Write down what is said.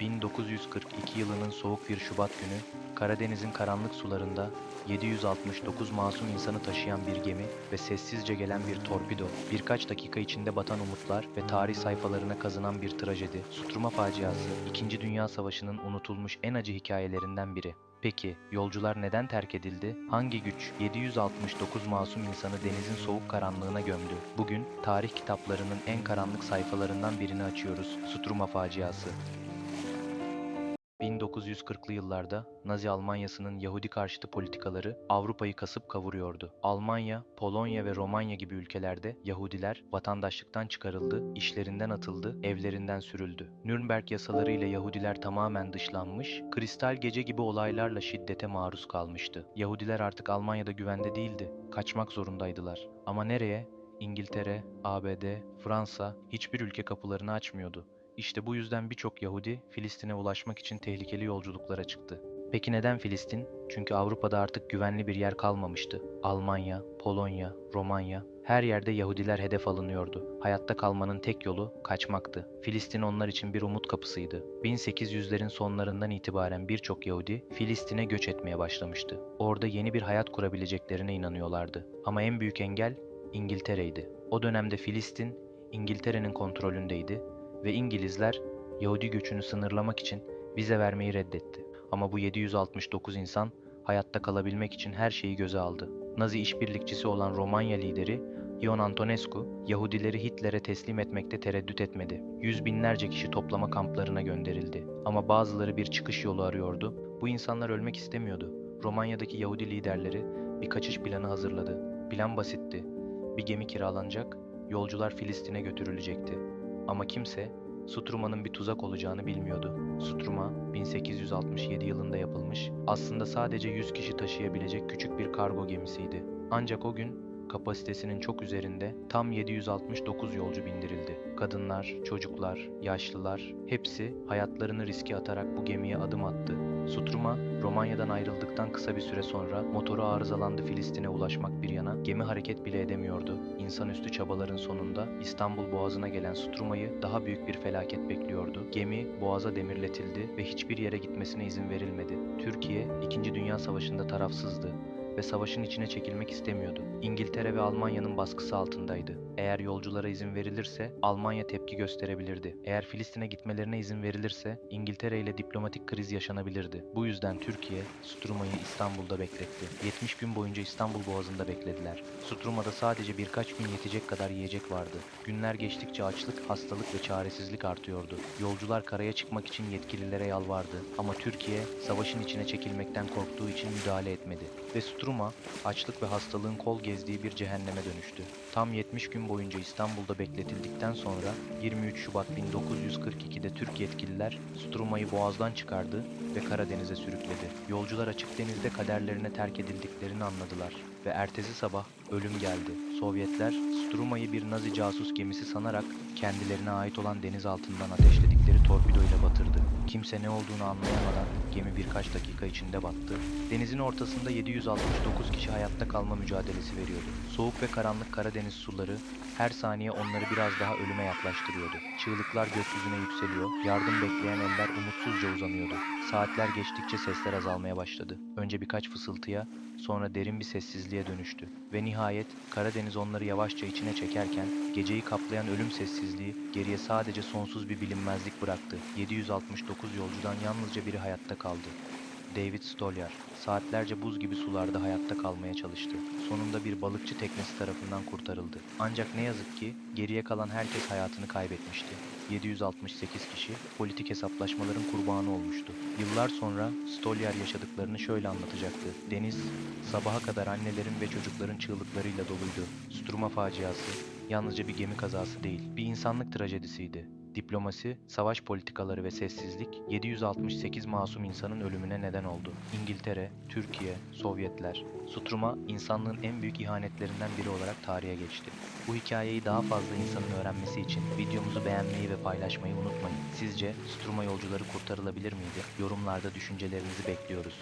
1942 yılının soğuk bir Şubat günü, Karadeniz'in karanlık sularında 769 masum insanı taşıyan bir gemi ve sessizce gelen bir torpido, birkaç dakika içinde batan umutlar ve tarih sayfalarına kazınan bir trajedi, Sutruma faciası, 2. Dünya Savaşı'nın unutulmuş en acı hikayelerinden biri. Peki, yolcular neden terk edildi? Hangi güç 769 masum insanı denizin soğuk karanlığına gömdü? Bugün tarih kitaplarının en karanlık sayfalarından birini açıyoruz. Sutruma faciası. 1940'lı yıllarda Nazi Almanyası'nın Yahudi karşıtı politikaları Avrupa'yı kasıp kavuruyordu. Almanya, Polonya ve Romanya gibi ülkelerde Yahudiler vatandaşlıktan çıkarıldı, işlerinden atıldı, evlerinden sürüldü. Nürnberg yasaları ile Yahudiler tamamen dışlanmış, kristal gece gibi olaylarla şiddete maruz kalmıştı. Yahudiler artık Almanya'da güvende değildi, kaçmak zorundaydılar. Ama nereye? İngiltere, ABD, Fransa hiçbir ülke kapılarını açmıyordu. İşte bu yüzden birçok Yahudi Filistin'e ulaşmak için tehlikeli yolculuklara çıktı. Peki neden Filistin? Çünkü Avrupa'da artık güvenli bir yer kalmamıştı. Almanya, Polonya, Romanya her yerde Yahudiler hedef alınıyordu. Hayatta kalmanın tek yolu kaçmaktı. Filistin onlar için bir umut kapısıydı. 1800'lerin sonlarından itibaren birçok Yahudi Filistin'e göç etmeye başlamıştı. Orada yeni bir hayat kurabileceklerine inanıyorlardı. Ama en büyük engel İngiltere'ydi. O dönemde Filistin İngiltere'nin kontrolündeydi ve İngilizler Yahudi göçünü sınırlamak için vize vermeyi reddetti. Ama bu 769 insan hayatta kalabilmek için her şeyi göze aldı. Nazi işbirlikçisi olan Romanya lideri Ion Antonescu, Yahudileri Hitler'e teslim etmekte tereddüt etmedi. Yüz binlerce kişi toplama kamplarına gönderildi. Ama bazıları bir çıkış yolu arıyordu. Bu insanlar ölmek istemiyordu. Romanya'daki Yahudi liderleri bir kaçış planı hazırladı. Plan basitti. Bir gemi kiralanacak, yolcular Filistin'e götürülecekti. Ama kimse Sutruma'nın bir tuzak olacağını bilmiyordu. Sutruma 1867 yılında yapılmış, aslında sadece 100 kişi taşıyabilecek küçük bir kargo gemisiydi. Ancak o gün kapasitesinin çok üzerinde tam 769 yolcu bindirildi. Kadınlar, çocuklar, yaşlılar hepsi hayatlarını riske atarak bu gemiye adım attı. Sutruma, Romanya'dan ayrıldıktan kısa bir süre sonra motoru arızalandı Filistin'e ulaşmak bir yana gemi hareket bile edemiyordu. İnsanüstü çabaların sonunda İstanbul Boğazı'na gelen Sutruma'yı daha büyük bir felaket bekliyordu. Gemi boğaza demirletildi ve hiçbir yere gitmesine izin verilmedi. Türkiye 2. Dünya Savaşı'nda tarafsızdı ve savaşın içine çekilmek istemiyordu. İngiltere ve Almanya'nın baskısı altındaydı. Eğer yolculara izin verilirse Almanya tepki gösterebilirdi. Eğer Filistin'e gitmelerine izin verilirse İngiltere ile diplomatik kriz yaşanabilirdi. Bu yüzden Türkiye Struma'yı İstanbul'da bekletti. 70 gün boyunca İstanbul Boğazı'nda beklediler. Struma'da sadece birkaç gün yetecek kadar yiyecek vardı. Günler geçtikçe açlık, hastalık ve çaresizlik artıyordu. Yolcular karaya çıkmak için yetkililere yalvardı ama Türkiye savaşın içine çekilmekten korktuğu için müdahale etmedi. Ve Struma açlık ve hastalığın kol gezdiği bir cehenneme dönüştü. Tam 70 gün boyunca İstanbul'da bekletildikten sonra 23 Şubat 1942'de Türk yetkililer Struma'yı boğazdan çıkardı ve Karadeniz'e sürükledi. Yolcular açık denizde kaderlerine terk edildiklerini anladılar ve ertesi sabah ölüm geldi. Sovyetler Struma'yı bir Nazi casus gemisi sanarak kendilerine ait olan deniz altından ateşledikleri torpido ile batırdı. Kimse ne olduğunu anlayamadan gemi birkaç dakika içinde battı. Denizin ortasında 769 kişi hayatta kalma mücadelesi veriyordu. Soğuk ve karanlık Karadeniz suları her saniye onları biraz daha ölüme yaklaştırıyordu. Çığlıklar gökyüzüne yükseliyor, yardım bekleyen eller umutsuzca uzanıyordu. Saatler geçtikçe sesler azalmaya başladı. Önce birkaç fısıltıya, sonra derin bir sessizliğe dönüştü. Ve nihayet Karadeniz onları yavaşça içine çekerken geceyi kaplayan ölüm sessizliği geriye sadece sonsuz bir bilinmezlik bıraktı. 769 yolcudan yalnızca biri hayatta kaldı. David Stolyar saatlerce buz gibi sularda hayatta kalmaya çalıştı. Sonunda bir balıkçı teknesi tarafından kurtarıldı. Ancak ne yazık ki geriye kalan herkes hayatını kaybetmişti. 768 kişi politik hesaplaşmaların kurbanı olmuştu. Yıllar sonra Stolyar yaşadıklarını şöyle anlatacaktı. Deniz sabaha kadar annelerin ve çocukların çığlıklarıyla doluydu. Struma faciası yalnızca bir gemi kazası değil, bir insanlık trajedisiydi. Diplomasi, savaş politikaları ve sessizlik 768 masum insanın ölümüne neden oldu. İngiltere, Türkiye, Sovyetler, Sutruma insanlığın en büyük ihanetlerinden biri olarak tarihe geçti. Bu hikayeyi daha fazla insanın öğrenmesi için videomuzu beğenmeyi ve paylaşmayı unutmayın. Sizce Sutruma yolcuları kurtarılabilir miydi? Yorumlarda düşüncelerinizi bekliyoruz.